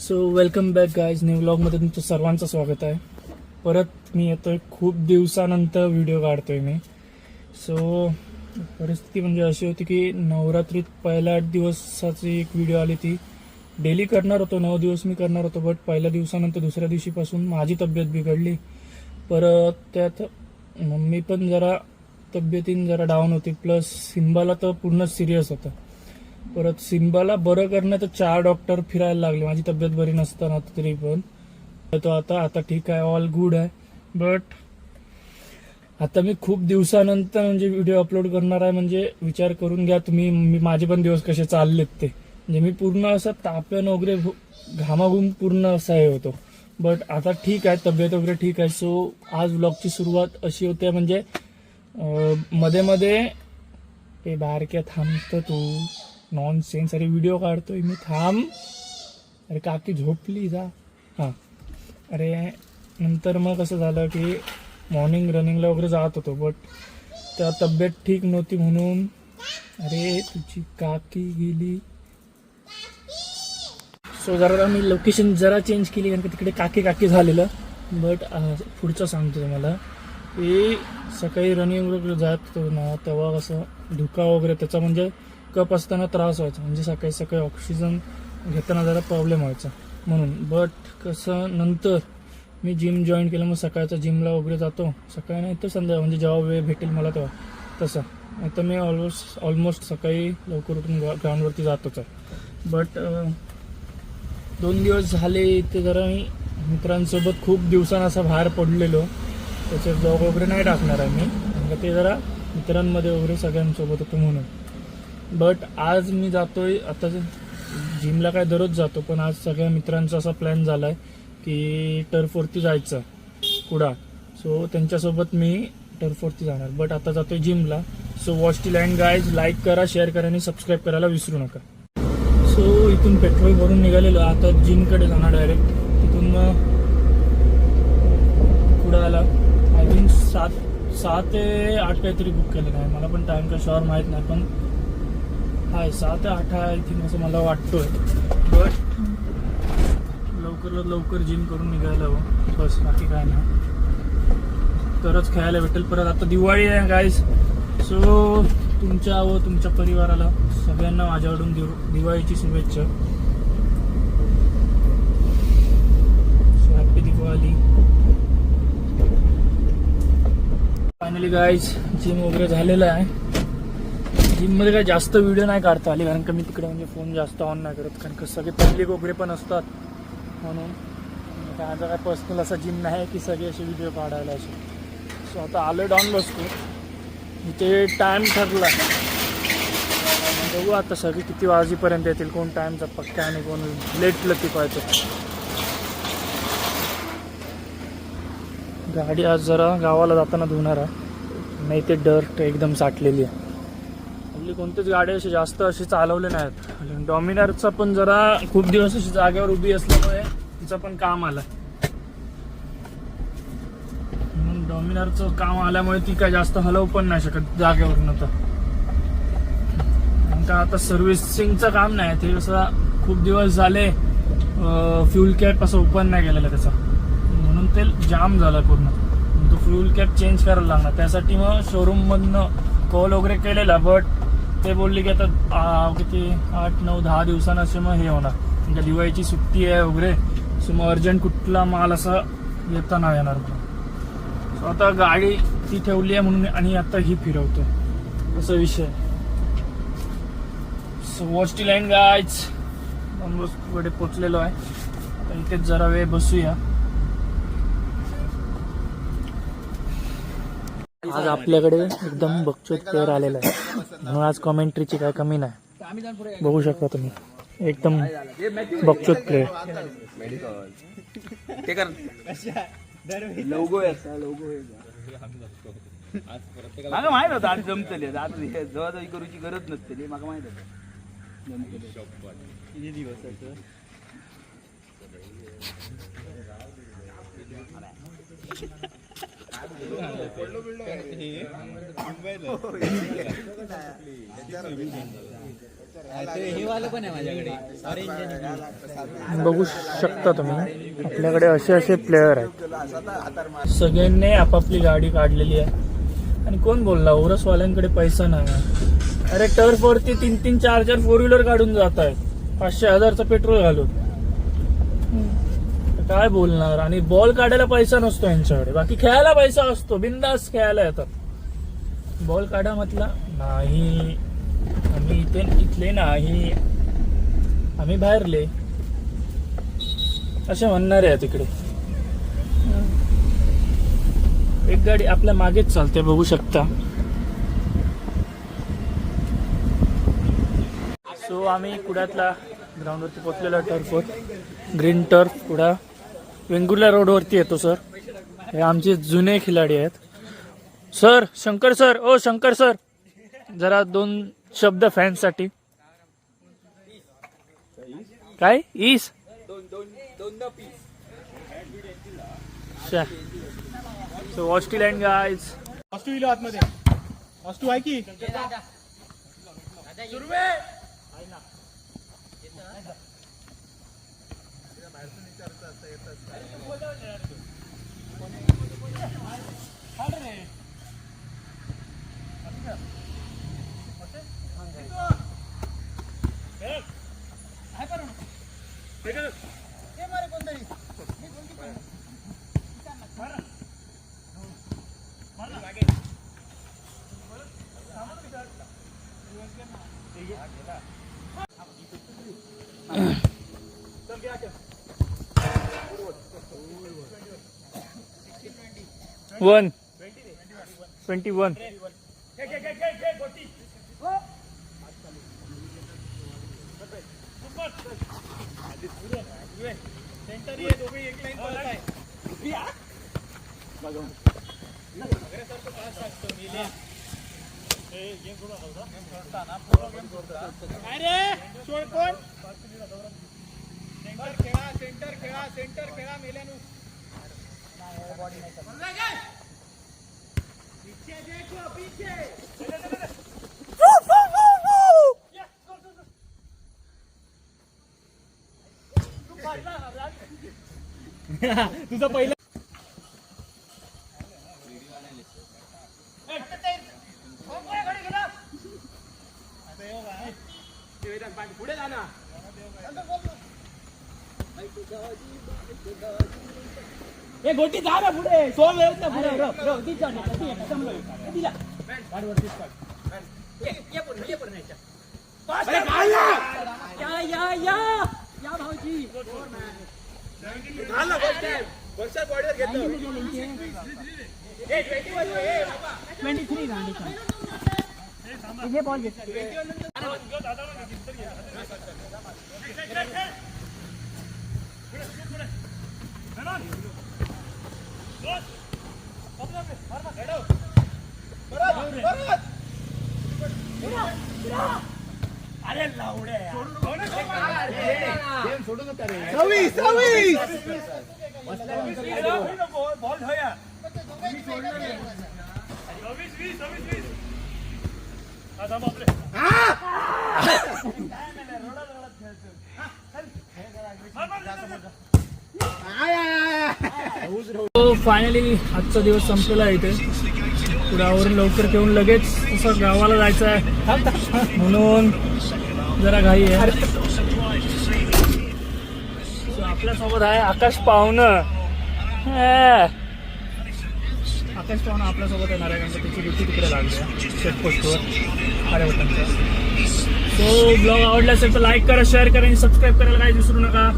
So welcome back guys new ब्लॉगमध्ये तुमचं सर्वांचं स्वागत आहे. परत मी येतोय खूप दिवसानंतर व्हिडिओ काढतोय मी. सो परिस्थिती म्हणजे अशी होती की नवरात्रीत पहिल्या आठ दिवसाची एक व्हिडिओ आली ती. डेली करणार होतो नऊ दिवस मी करणार होतो बट पहिल्या दिवसानंतर दुसऱ्या दिवशीपासून माझी तब्येत बिघडली. परत त्यात मम्मी पण जरा तब्येतीन जरा डाऊन होती. प्लस सिंबाला तर पूर्ण सिरियस होतं. परत सिम्बाला बरं करण्यात चार डॉक्टर फिरायला लागले. माझी तब्येत बरी नसताना तरी पण. तो आता आता ठीक आहे ऑल गुड आहे. बट आता मी खूप दिवसानंतर म्हणजे व्हिडिओ अपलोड करणार आहे म्हणजे विचार करून घ्या तुम्ही. मी माझे पण दिवस कसे चाललेत ते. म्हणजे मी पूर्ण असं ताप्यान वगैरे घामाघूम पूर्ण असा हे होतो. बट आता ठीक आहे तब्येत वगैरे ठीक आहे. सो आज व्लॉगची सुरुवात अशी होते म्हणजे मध्ये मध्ये ते बारक्या थांबतं तू. नॉन सेन्स अरे व्हिडिओ काढतोय मी. थांब. अरे काकी झोपली जा. हां. अरे नंतर मग कसं झालं की मॉर्निंग रनिंगला वगैरे जात होतो बट त्या तब्येत ठीक नव्हती म्हणून. अरे तुझी काकी गेली. सो जरा मी लोकेशन जरा चेंज केली कारण की तिकडे काकी काकी झालेलं. बट पुढचं सांगतो तुम्हाला. की सकाळी रनिंग वगैरे जात होतो ना तेव्हा कसं धुका वगैरे त्याचा म्हणजे कप असताना त्रास व्हायचा. म्हणजे सकाळी सकाळी ऑक्सिजन घेताना जरा प्रॉब्लेम व्हायचा. म्हणून. बट कसं नंतर मी जिम जॉईन केलं मग सकाळचा जिमला वगैरे जातो. सकाळी नाही तर संध्या म्हणजे जेव्हा वेळ भेटेल मला तेव्हा. तसं. आता मी ऑलमोस्ट ऑलमोस्ट सकाळी लवकर उठून ग्राउंडवरती जातोच आहे. बट दोन दिवस झाले ते जरा मी मित्रांसोबत खूप दिवसांना असा बाहेर पडलेलो. त्याचे ब्लॉग वगैरे नाही टाकणार आहे मी. कारण का ते जरा मित्रांमध्ये वगैरे सगळ्यांसोबत होतो म्हणून. बट आज मी जातोय आता जिमला काय दररोज जातो पण आज सगळ्या मित्रांचा असा प्लॅन झाला आहे की टर्फवरती जायचं कुडा. सो त्यांच्यासोबत मी टर्फवरती जाणार. बट आता जातोय जिमला. So watch till end guys like करा शेअर करा आणि सबस्क्राईब करायला विसरू नका. सो इथून पेट्रोल भरून निघालेलो. आता जिमकडे जाणार डायरेक्ट तिथून मग पुढं आला आय थिंक सात सहा ते आठ काहीतरी बुक केलेलं आहे. मला पण टाइम का शॉर माहीत नाही पण हाय सहा ते आठ आहे आय थिंक असं मला वाटतोय. बट लवकरात लवकर जिम करून निघायला हवं. बस बाकी काय नाही. तरच खेळायला भेटेल. परत आता दिवाळी आहे गाईज सो तुमच्या व तुमच्या परिवाराला सगळ्यांना माझ्याकडून दिव- दिवाळीची शुभेच्छा. Happy Diwali. Finally guys gym वगैरे झालेलं आहे. जिममध्ये काय जास्त व्हिडिओ नाही काढता आले कारण का मी तिकडे म्हणजे फोन जास्त ऑन नाही करत कारण का सगळे पब्लिक वगैरे पण असतात. म्हणून माझा काय पर्सनल असा जिम नाही की सगळे असे व्हिडिओ काढायला असे. सो आता आलो डाऊन बसतो इथे टाईम ठरला. बघू आता सगळे किती वाजेपर्यंत येतील कोण टाईमचा पक्का आणि कोण लेट लती पाहिजे गाडी आज जरा गावाला जाताना धुणार आहे. नाही ते डर्ट एकदम साठलेली आहे. आपली कोणतीच गाडी अशी जास्त अशी चालवले नाहीत. डॉमिनारचा पण जरा खूप दिवस अशी जागेवर उभी असल्यामुळे तिचं पण काम आलं म्हणून डॉमिनारचं काम आल्यामुळे ती काय जास्त हलवू पण नाही शकत जागेवरनं तर. का आता सर्व्हिसिंगचं काम नाही ते कसं खूप दिवस झाले फ्युल कॅप असं ओपन नाही केलेलं त्याचा. म्हणून ते जाम झालं पूर्ण. तो फ्युल कॅप चेंज करायला लागणार. त्यासाठी मग शोरूम मधनं कॉल वगैरे केलेला बट ते बोलले की आता किती आठ नऊ दहा दिवसानं असे मग हे होणार. म्हणजे दिवाळीची सुट्टी आहे वगैरे सो मग अर्जंट कुठला माल असा येता नाही येणार मला सो आता गाडी ती ठेवली आहे म्हणून आणि आता ही फिरवतो. असा विषय. सो वॉच टी लाईन गायच कडे पोचलेलो आहे. इथेच जरा वेळ बसूया. आज आपल्याकडे एकदम बकचोत प्लेअर आलेला आहे. म्हणून आज कॉमेंट्रीची काय कमी नाही. बघू शकता तुम्ही. एकदम बकचोत प्लेअर ते कर. लोगो माहीत होता आज जमतले आज हे जवळ करूची गरज नसतली मला माहीत होतं. जमतले किती बघू शकता तुम्ही. आपल्याकडे असे असे प्लेयर आहेत. सगळ्यांनी आपापली गाडी काढलेली आहे. आणि कोण बोलला? ओरसवाल्यांकडे पैसा नाही अरे टर्फ वरती तीन तीन चार चार फोर व्हीलर काढून जात आहेत पाचशे हजारचं पेट्रोल घालून. काय बोलणार? आणि बॉल काढायला पैसा नसतो यांच्याकडे. बाकी खेळायला पैसा असतो. बिंदास खेळायला येतात. बॉल काढा म्हटला नाही. आम्ही इथे इथले नाही. आम्ही बाहेरले. असे म्हणणारे आहे तिकडे एक गाडी आपल्या मागेच चालते बघू शकता. सो आम्ही कुडातला ग्राउंडवरती पोचलेला टर्फवर ग्रीन टर्फ कुडा. वेंगुर्ला रोडवरती येतो सर हे आमचे जुने खिलाडी आहेत सर शंकर सर ओ शंकर सर जरा दोन शब्द फॅन्ससाठी काय ईस सो ऑस्ट्रेलियन गाईज वस्तू इलो आतमध्ये वस्तू आहे की Come back up. One twenty one अरे कोण? सेंटर खेळा सेंटर खेळा सेंटर मेल्यानु. पीछे देखो पीछे पुढे जा ना ए गोटी जा ना पुढे सोल येत ना पुढे रफ रफ ती जा ना ती येत समजा दिला गाडी वरतीच काढ ये ये पुढे ये पुढे अरे घाल ना या या या। या भाऊजी। घाल ना फर्स्ट टाइम फर्स्ट टाइम बॉडीवर घेतलं ए 21 ए बाबा 23 गाडी हे बॉल घेतला अरे लावडे सव्वीस सव्वीस बॉल धोया फायनली आजचा दिवस संपलेला आहे इथे. पुढावरून लवकर घेऊन लगेच तसं गावाला जायचं आहे. म्हणून जरा घाई आहे. So, आपल्यासोबत आहे आकाश पाहुणं. हा. आकाश पाहुणं आपल्यासोबत येणार आहे कारण का त्याची ड्युटी तिकडे लागली आहे चेकपोस्टवर अरे सो ब्लॉग आवडला असेल तर लाईक करा शेअर करा आणि सबस्क्राईब करायला काही विसरू नका.